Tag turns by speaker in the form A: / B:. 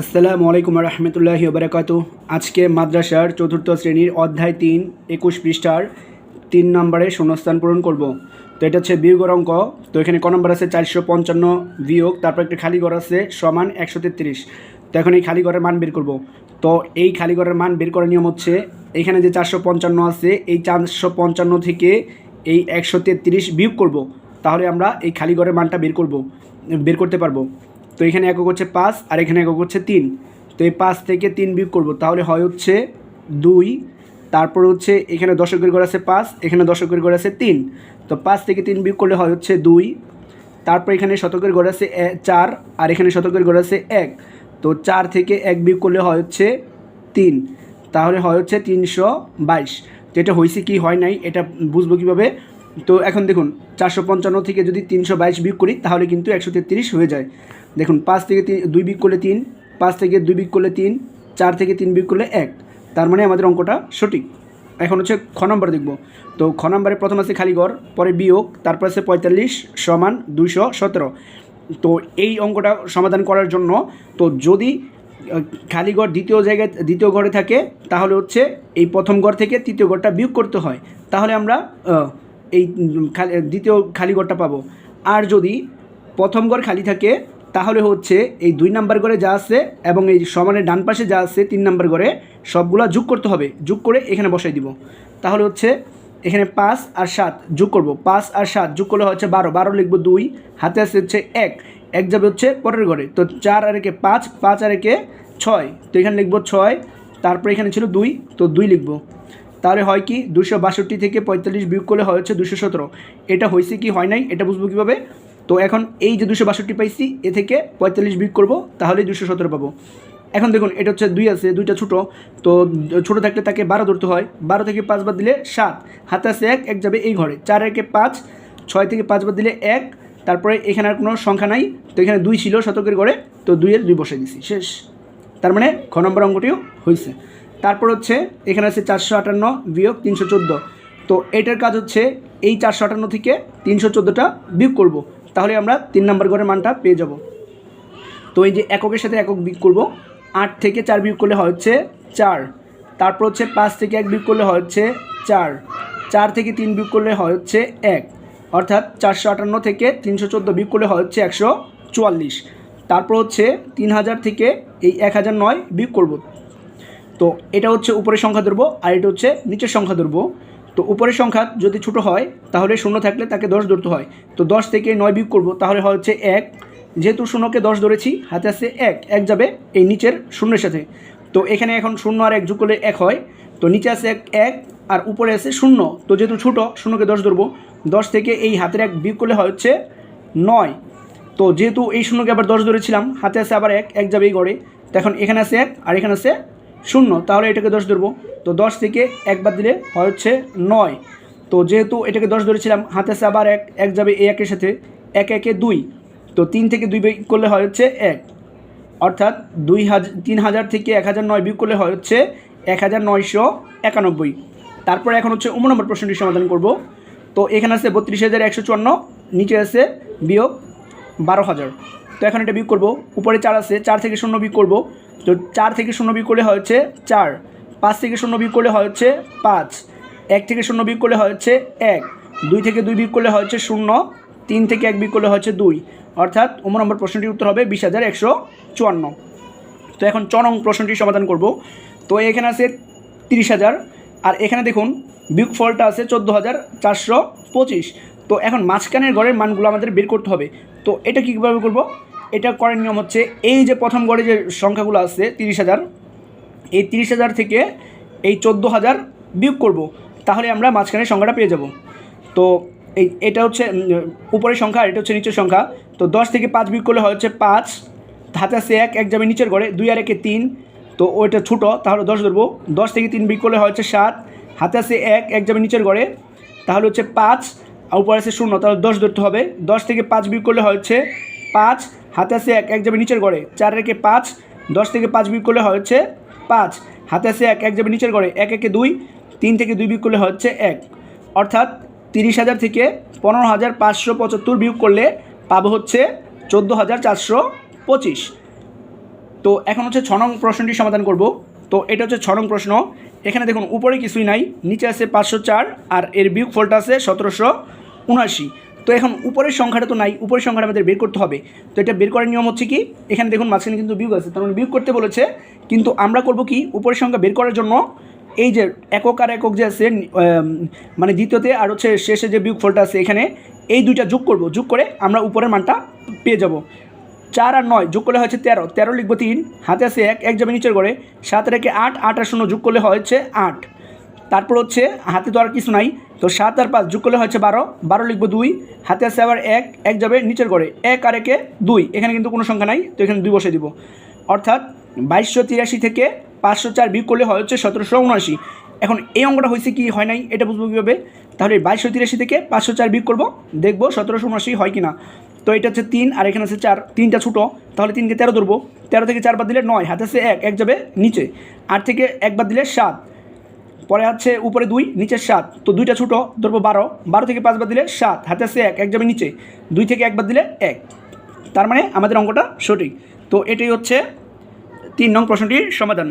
A: আসসালামু আলাইকুম রহমতুল্লাহ বারাকাত আজকে মাদ্রাসার চতুর্থ শ্রেণির অধ্যায় তিন, একুশ পৃষ্ঠার তিন নম্বরে শূন্যস্থান পূরণ করব। তো এটা হচ্ছে বিয়োগর অঙ্ক। তো এখানে ক নম্বর আছে চারশো পঞ্চান্ন বিয়োগ, তারপর একটা খালি ঘর আছে সমান একশো তেত্রিশ। তো এখন এই খালি ঘরের মান বের করব। তো এই খালি ঘরের মান বের করার নিয়ম হচ্ছে, এখানে যে চারশো পঞ্চান্ন আছে, এই চারশো পঞ্চান্ন থেকে এই একশো তেত্রিশ বিয়োগ করব। তাহলে আমরা এই খালি ঘরের মানটা বের করব, বের করতে পারব। তো এখানে একক হচ্ছে পাঁচ, আর এখানে একক হচ্ছে তিন। তো এই পাঁচ থেকে তিন বিয়োগ করব, তাহলে হয় হচ্ছে দুই, তারপর হচ্ছে এখানে দশকের ঘর আছে পাঁচ, এখানে দশকের ঘর আছে তিন। তো পাঁচ থেকে তিন বিয়োগ করলে হয় হচ্ছে দুই, তারপর এখানে শতকের ঘর আছে চার, আর এখানে শতকের ঘর আছে এক। তো চার থেকে এক বিয়োগ করলে হয় হচ্ছে তিন, তাহলে হয় হচ্ছে তিনশো বাইশ। তো এটা হয়েছে কি, হয় নাই, এটা বুঝব কীভাবে? তো এখন দেখুন, চারশো পঞ্চান্ন থেকে যদি তিনশো বাইশ বিয়োগ করি, তাহলে কিন্তু একশো তেত্রিশ হয়ে যায়। দেখুন, পাঁচ থেকে দুই বিয়োগ করলে তিন, পাঁচ থেকে দুই বিয়োগ করলে তিন, চার থেকে তিন বিয়োগ করলে এক। তার মানে আমাদের অঙ্কটা সঠিক। এখন হচ্ছে খ নম্বর দেখব। তো খ নম্বরে প্রথম আছে খালিগড় পরে বিয়োগ, তারপর আছে পঁয়তাল্লিশ সমান দুইশো সতেরো। তো এই অঙ্কটা সমাধান করার জন্য, তো যদি খালি ঘর দ্বিতীয় জায়গায়, দ্বিতীয় ঘরে থাকে, তাহলে হচ্ছে এই প্রথম ঘর থেকে তৃতীয় ঘরটা বিয়োগ করতে হয়। তাহলে আমরা এই দ্বিতীয় খালি ঘরটা পাবো। আর যদি প্রথম ঘর খালি থাকে, তাহলে হচ্ছে এই দুই নাম্বার ঘরে যা আছে এবং এই সমানের ডান পাশে যা আছে তিন নাম্বার ঘরে, সবগুলা যোগ করতে হবে। যোগ করে এখানে বসাই দিব। তাহলে হচ্ছে এখানে পাঁচ আর সাত যোগ করব। পাঁচ আর সাত যোগ করলে হচ্ছে বারো। বারো লিখব দুই। হাতে আছে হচ্ছে এক। এক যাবে হচ্ছে পরের ঘরে। তো চার আর একে পাঁচ পাঁচ আর একে ছয়। তো এখানে লিখব ছয়। তারপরে এখানে ছিল দুই। তো দুই লিখব। তাহলে হয় কি দুশো বাষট্টি থেকে পঁয়তাল্লিশ বিয়োগ করলে হয় হচ্ছে দুশো সতেরো। এটা হয়েছে কি হয় নাই? এটা বুঝব কীভাবে? তো এখন এই যে দুশো বাষট্টি পাইছি, এ থেকে পঁয়তাল্লিশ বিয়োগ করব তাহলেই দুশো সতেরো পাবো। এখন দেখুন, এটা হচ্ছে দুই আছে, দুইটা ছোটো। তো ছোটো থাকলে তাকে বারো ধরতে হয়। বারো থেকে পাঁচ বাদ দিলে সাত। হাতে আছে এক এক যাবে এই ঘরে। চার একে পাঁচ, ছয় থেকে পাঁচ বাদ দিলে এক। তারপরে এখানে আর কোনো সংখ্যা নাই। তো এখানে দুই ছিল শতকের ঘরে তো দুইয়ের দুই বসে দিছি। শেষ। তার মানে খ নম্বর অঙ্কটিও হয়েছে তারপর হচ্ছে, এখানে আছে চারশো আটান্ন বিয়োগ তিনশো চোদ্দ। তো এটার কাজ হচ্ছে, এই চারশো আটান্ন থেকে তিনশো চোদ্দোটা বিয়োগ করব। তাহলে আমরা তিন নম্বর ঘরের মানটা পেয়ে যাব। তো এই যে এককের সাথে একক বিয়োগ করব, আট থেকে চার বিয়োগ করলে হচ্ছে চার। তারপর হচ্ছে পাঁচ থেকে এক বিয়োগ করলে হচ্ছে চার। চার থেকে তিন বিয়োগ করলে হয় হচ্ছে এক। অর্থাৎ চারশো আটান্ন থেকে তিনশো চোদ্দ বিয়োগ করলে হয় হচ্ছে একশো চুয়াল্লিশ। তারপর হচ্ছে তিন হাজার থেকে এই এক হাজার নয় বিয়োগ করব। তো এটা হচ্ছে উপরের সংখ্যা ধরবো আর এটা হচ্ছে নিচের সংখ্যা ধরবো। তো উপরের সংখ্যা যদি ছোট হয়, তাহলে শূন্য থাকলে তাকে দশ ধরতে হয়। তো দশ থেকে নয় বিয়োগ করব, তাহলে হচ্ছে এক। যেহেতু শূন্যকে দশ ধরেছি, হাতে আছে এক এক যাবে এই নিচের শূন্যের সাথে। তো এখানে এখন শূন্য আর এক যোগ করলে এক হয়। তো নিচে আছে এক এক, আর উপরে আছে শূন্য। তো যেহেতু ছোটো, শূন্যকে দশ ধরবো। দশ থেকে এই হাতের এক বিয়োগ করলে হয় হচ্ছে নয়। তো যেহেতু এই শূন্যকে আবার দশ ধরেছিলাম, হাতে আছে আবার এক এক যাবে এই গড়ে। তো এখন এখানে আছে এক, আর এখানে আছে শূন্য, তাহলে এটাকে দশ ধরবো। তো দশ থেকে একবার দিলে হয় হচ্ছে নয়। তো যেহেতু এটাকে দশ ধরেছিলাম, হাতে আছে আবার এক এক যাবে এ একের সাথে, এক, একে দুই। তো তিন থেকে দুই বিয়োগ করলে হয় হচ্ছে এক। অর্থাৎ দুই হাজার তিন হাজার থেকে এক হাজার নয় বিয়োগ করলে হয় হচ্ছে এক হাজার নয়শো একানব্বই। তারপরে এখন হচ্ছে উম নম্বর প্রশ্নটি সমাধান করব। তো এখানে আছে বত্রিশ হাজার একশো চুয়ান্ন, নিচে আছে বিয়োগ বারো হাজার। তো এখন এটা বিয়োগ করব। উপরে চার আছে, চার থেকে শূন্য বিয়োগ করব। তো চার থেকে শূন্য বিয়োগ করলে হচ্ছে চার, পাঁচ থেকে শূন্য বিয়োগ করলে হচ্ছে পাঁচ, এক থেকে শূন্য বিয়োগ করলে হচ্ছে এক, দুই থেকে দুই বিয়োগ করলে হচ্ছে শূন্য, তিন থেকে এক বিয়োগ করলে হচ্ছে দুই। অর্থাৎ উম নম্বর প্রশ্নটির উত্তর হবে বিশ হাজার একশো চুয়ান্ন। তো এখন চ নং প্রশ্নটি সমাধান করব। তো এখানে আছে তিরিশ হাজার, আর এখানে দেখুন বিয়োগ ফলটা আছে চোদ্দ হাজার চারশো পঁচিশ। তো এখন মাঝখানের ঘরের মানগুলো আমাদের বের করতে হবে। তো এটা কীভাবে করব? এটা করার নিয়ম হচ্ছে, এই যে প্রথম গড়ে যে সংখ্যাগুলো আছে, তিরিশ হাজার, এই তিরিশ হাজার থেকে এই চোদ্দ হাজার বিয়োগ করব, তাহলে আমরা মাঝখানে সংখ্যাটা পেয়ে যাব। তো এই, এটা হচ্ছে উপরের সংখ্যা আর এটা হচ্ছে নিচের সংখ্যা। তো দশ থেকে পাঁচ বিয়োগ করলে হচ্ছে পাঁচ হাতে আছে এক এক যাবে নিচের ঘরে দুই আর একে তিন। তো ওইটা ছোটো, তাহলে দশ ধরবো। দশ থেকে তিন বিয়োগ করলে হচ্ছে সাত হাতে আছে এক এক যাবে নিচের ঘরে তাহলে হচ্ছে পাঁচ, আর উপরে আছে শূন্য, তাহলে দশ ধরতে হবে। দশ থেকে পাঁচ বিয়োগ করলে হচ্ছে পাঁচ হাতে আছে এক এক যাবে নিচের গড়ে। চার রেখে পাঁচ, দশ থেকে পাঁচ বিয়োগ করলে হচ্ছে পাঁচ। হাতে আছে এক এক যাবে নিচের গড়ে। এক একে দুই, তিন থেকে দুই বিয়োগ করলে হচ্ছে এক। অর্থাৎ তিরিশ হাজার থেকে পনেরো হাজার পাঁচশো পঁচাত্তর বিয়োগ করলে পাবো হচ্ছে চোদ্দ হাজার চারশো পঁচিশ। তো এখন হচ্ছে ছ নং প্রশ্নটি সমাধান করব। তো এটা হচ্ছে ছ নং প্রশ্ন। এখানে দেখুন, উপরে কিছুই নাই, নিচে আছে পাঁচশো চার আর এর বিয়োগ ফলটা আছে সতেরোশো উনআশি। তো এখন উপরের সংখ্যাটা তো নাই, উপরের সংখ্যাটা আমাদের বের করতে হবে। তো এটা বের করার নিয়ম হচ্ছে কি, এখানে দেখুন মাঝখানে কিন্তু বিয়োগ আছে, তার মানে বিয়োগ করতে বলেছে, কিন্তু আমরা করব কি, উপরের সংখ্যা বের করার জন্য এই যে একক আর একক যে আছে মানে দ্বিতীয়তে আর হচ্ছে শেষে যে বিয়োগ ফলটা আছে এখানে, এই দুইটা যোগ করব, যোগ করে আমরা উপরের মানটা পেয়ে যাব। চার আর নয় যোগ করলে হচ্ছে তেরো তেরো লিখব তিন, হাতে আছে এক এক যাবে নিচের করে সাত রেখে আট আট আর শূন্য যোগ করলে হচ্ছে আট। তারপর হচ্ছে হাতে তো আর কিছু নাই তো সাত আর পাঁচ যোগ করলে হচ্ছে বারো। বারো লিখব দুই, হাতে আছে আবার এক এক যাবে নিচের করে এক আর একে দুই, এখানে কিন্তু কোনো সংখ্যা নাই, তো এখানে দুই বসে দিব। অর্থাৎ বাইশশো তিরাশি থেকে পাঁচশো চার বিয়োগ করলে হয় হচ্ছে সতেরোশো উনআশি। এখন এই অঙ্কটা হয়েছে কি, হয় নাই, এটা বুঝব কীভাবে? তাহলে বাইশশো তিরাশি থেকে পাঁচশো চার বিয়োগ করব, দেখব সতেরোশো উনআশি হয় কি না তো এটা হচ্ছে তিন, আর এখানে আছে চার, তিনটা ছোটো, তাহলে তিনকে তেরো ধরবো। তেরো থেকে চার বাদ দিলে নয়, হাতে আছে এক এক যাবে নিচে। আট থেকে এক বাদ দিলে সাত পরে আছে উপরে দুই, নিচে সাত। তো দুইটা ছোটো, ধরবো বারো। বারো থেকে পাঁচবার দিলে সাত, হাতে আছে এক এক যাবে নিচে। দুই থেকে একবার দিলে এক। তার মানে আমাদের অঙ্কটা সঠিক। তো এটাই হচ্ছে তিন নং প্রশ্নটির সমাধান।